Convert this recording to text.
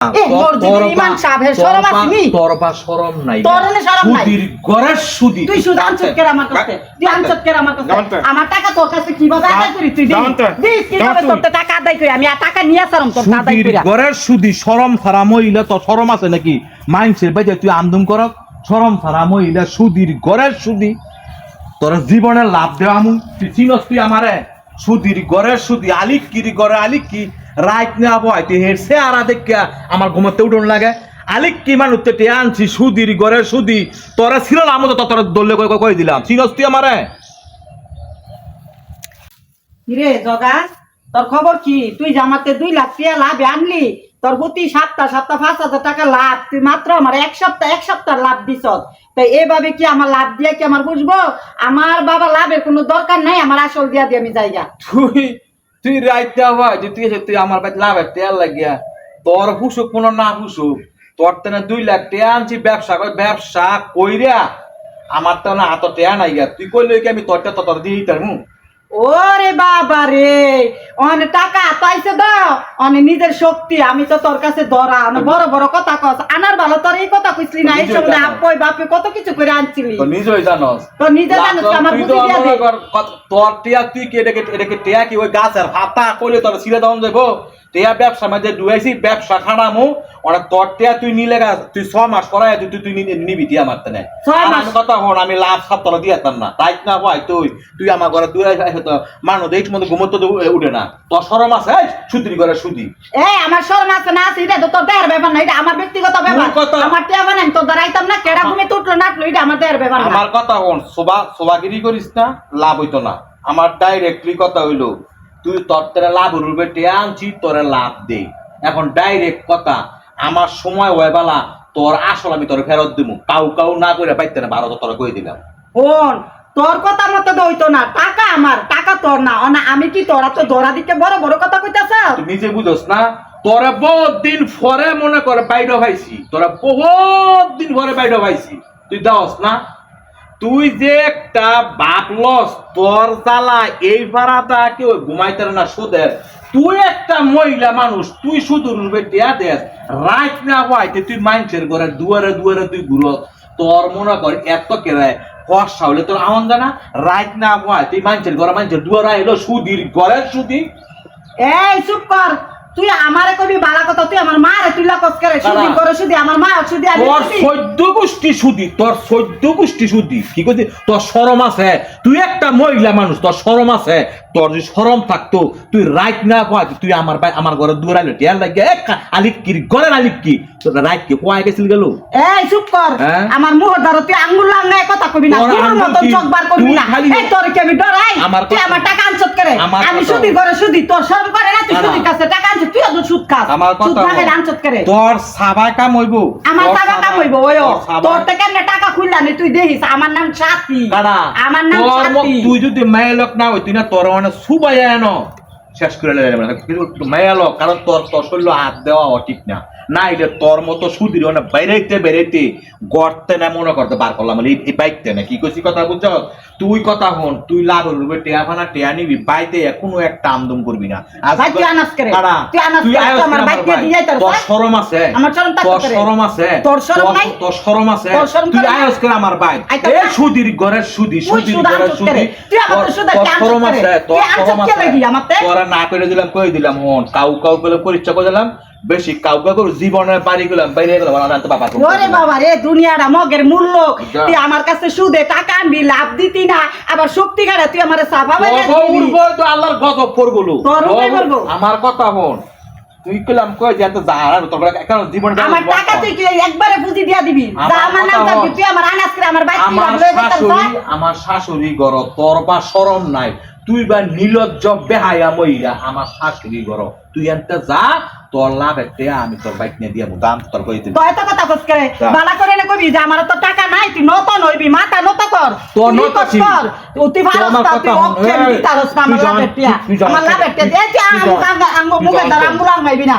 আমার কাছে তুই আনচতকের আমার কাছে যাওন তো। আমার টাকা তোর কাছে কীভাবে আদায় করি তুই দিস যাওন তো। দিস কীভাবে তোর টাকা আদায় করি? আমি টাকা নিয়ে আসলাম তোর আদায় করি। গড়ের সুদি শরম ছাড়া মহিলা তো শরম আছে নাকি? মাইন্সের বাইরে তুই আমদুম কর। শরম ছাড়া মহিলা সুদির গড়ের সুদি তোর জীবনের লাভ দেওয়া আমু। তুই চিনস তুই আমারে। সুদির গড়ের সুদি আলিক কিরি গড়ে আলিক কি? রাইট না বয় তুই হেরছে আর দেখিয়া আমার ঘুমাতে উঠন লাগে। আলিক কি মানুষ তে আনছি সুদির গড়ের সুদি। তোরা ছিল না আমতো তোরা দলে কই কই দিলাম। চিনস তুই আমারে? কিরে জগা তোর খবর কি? তুই জামাতে দুই লাখ টাকা লাভ আনলি। তোর প্রতি সাতটা সাতটা পাঁচ হাজার টাকা লাভ। তুই মাত্র আমার এক সপ্তাহ এক সপ্তাহ লাভ দিছ তাই এভাবে কি আমার লাভ দিয়ে কি আমার বুঝব? আমার বাবা লাভের কোনো দরকার নাই আমার আসল দিয়া দিয়ে আমি জায়গা তুই তুই রাইট হয় যে তুই তুই আমার বাড়ি লাভের তেল লাগিয়া, তোর হুসুক কোনো না হুসুক তোর তেনে দুই লাখ টেয়া আনছি, ব্যবসা করে, ব্যবসা কইরা, আমার তো না হাত টেয়া নাই গিয়া তুই কইলে আমি তোরটা তোর দিয়ে দিতাম? ওরে বাবা রে। অনেক টাকা পাইছে তো অনেক নিজের শক্তি আমি তো তোর কাছে ধরা। অনেক বড় বড় কথা কস আনার ভালো তোর এই কথা কইসলি না এই জানো। আপই বাপে কত কিছু করে আনছিলি। তো নিজেই জানস। তো নিজে জানিস আমার তো দিয়া দে। তোর টিয়া তুই কি এটাকে এটাকে টিয়া কি ওই গাছের হাতা কইলে তোর ছিঁড়ে দেবো টিয়া ব্যবসা মাঝে ডুয়াইছি ব্যবসা খানামু অনেক তোর টিয়া তুই নিলে গা তুই ছ মাস করাই তুই তুই তুই নিবি টিয়া মারতে মাস? কথা হন আমি লাভ সাত তলা দিয়াতাম না। তাই না ভাই তুই তুই আমার ঘরে দুই আসে তো মানুষ এই মধ্যে ঘুমোতে উঠে না। তোর সরম আছে সুদির ঘরে সুদি এই আমার শরম আছে না আছে এটা তো তোর দেহের ব্যাপার না এটা আমার ব্যক্তিগত ব্যাপার। আমার টিয়া বানাই তোর দাঁড়াইতাম না কেডা ঘুমে না এটা আমার দেহের ব্যাপার আমার কথা হন সোবা সোবাগিরি করিস না লাভ হইতো না। আমার ডাইরেক্টলি কথা হইল তুই তোর তেরে লাভ রূপে টিয়া আনছি তোরে লাভ দে। এখন ডাইরেক্ট কথা আমার সময় হয়ে বেলা তোর আসল আমি তোর ফেরত দিমু। কাউ কাউ না করে পাইতে না ভারত তোর কই দিলাম। শোন তোর কথা মতো তো হইতো না টাকা আমার টাকা তোর না। অনা আমি কি তোরা তো ধরা দিকে বড় বড় কথা কইতাছ তুই নিজে বুঝোস না তোরা বহুত দিন পরে মনে করে বাইরে ভাইছি তোরা বহুত দিন পরে বাইরে ভাইছি তুই দাওস না? তুই যে একটা বাপ লস তোর জ্বালা এই ভাড়াটা কেউ ঘুমাইতে না সুদের তুই একটা মহিলা মানুষ, তুই শুধু রুবে দেয়া দেস রাইট না হইতে তুই মাইন্সের ঘরে দুয়ারে দুয়ারে তুই ঘুর। তোর মনে কর, এত কেরায় কষা হলে তোর আনন্দ না? রাইট না হয় তুই মাইন্সের ঘরে মাইন্সের দুয়ারে এলো সুদির ঘরের সুদি। এই, চুপ কর। তুই আমারে কবি বালা কথা তুই আমার মারে তুই লাকস করে? শুধু করে শুধু আমার মা শুধু আমি তোর সদ্য গোষ্ঠী সুদি তোর সদ্য গোষ্ঠী সুদি। কি তোর আছে। তুই একটা মহিলা মানুষ তোর সরম আছে। তোর যদি সরম থাকতো তুই রাইট না কয় তুই আমার ভাই আমার ঘরে দূর আইলো টিয়ার লাগে কি ঘরের আলিক কি তোর কি? কোয়াই গেছিল গেল? এই চুপ কর। হ্যাঁ? আমার আঙ্গুল লাগায় কথা কবি না তোর তোর আঙ্গুল মতন কি? চোখ বার করবি তুই না। এই তোর কি আমি ডরাই? তুই আমার টাকা আনছত করে। আমি সুদি করে সুদি তোর শরম করে না তুই। কাছে টাকা তুই তো সুদ খাস? আমার সুদ কথা ভাগে আনছত করে। তোর সাবাই কাম হইব। আমার টাকা কাম হইব ওই তোর থেকে এমনি টাকা খুললা নি তুই দেখিস আমার নাম সাথী। আমার নাম সাথী। তুই যদি মেয়ে লোক না হইতি না তোর মানে সুবাই এনো। শেষ করে লেগে যাবে না। কিন্তু মেয়ে লোক কারণ তোর তোর শরীর হাত দেওয়া ঠিক না। না এটা তোর মতো সুদির মানে বেরাইতে বেরাইতে গড়তে না মনে করতে বার করলাম মানে এই- বাইকতে না কি কইছি কথা বুঝছ? তুই কথা হন তুই লাভ রূপে টেয়া ফানা টেয়া নিবি বাইতে এখনও একটা আমদম করবি না। তুই আনাস করে। তুই আনাস করে, আমার বাইক দিয়ে। দিয়ে তোর শরম আছে? আমার শরম তোর শরম আছে? তোর শরম নাই? তোর শরম আছে? তুই? আয়স করে আমার আইতা এই না? সুদির ঘরের সুদি সুদির ঘরের সুদি। তুই আমার সুদ তোর শরম আছে তোর শরম আছে? তোরা না করে দিলাম কই দিলাম হন কাউ কাউ করে পরিচয় করে দিলাম। বেশি কাউ কাউ করে জীবনের বাড়ি গেলাম বাইরে গেলাম আনতে বাবা ওরে বাবা রে দুনিয়াটা মগের মূল্য। তুই আমার কাছে সুদে টাকা আনবি লাভ দিতি না আবার শক্তি গাড়া তুই আমার সাফা বাইরে দিবি। উঠবো তো আল্লাহর গজব পড়ব। আমার কথা হন তুই কইলাম কই যে জাহার তোর জীবন আমার টাকা তুই কি একবারে পুঁজি দিয়া দিবি যা আমার নাম হল। তুই আমার আনাজ করে আমার বাইক আমার শাশুড়ি আমার শাশুড়ি গর তোর বা শরম নাই তুই বা নিলজ্জ বেহায়া মহিলা আমার শাশুড়ি গর তুই এনতে যা তোর লাভ একটা আমি তোর বাইক নিয়ে দিয়ে দাম তোর কই তো কথা কস করে। বালা করে না কবি যে আমার তো টাকা নাই তুই নতন হইবি মাথা নত কর। তোর নত কর। তুই ভালো তুই অক্ষে না আমার তুই যা- আমার আঙ্গু যা- দ্বারা আঙ্গুল না।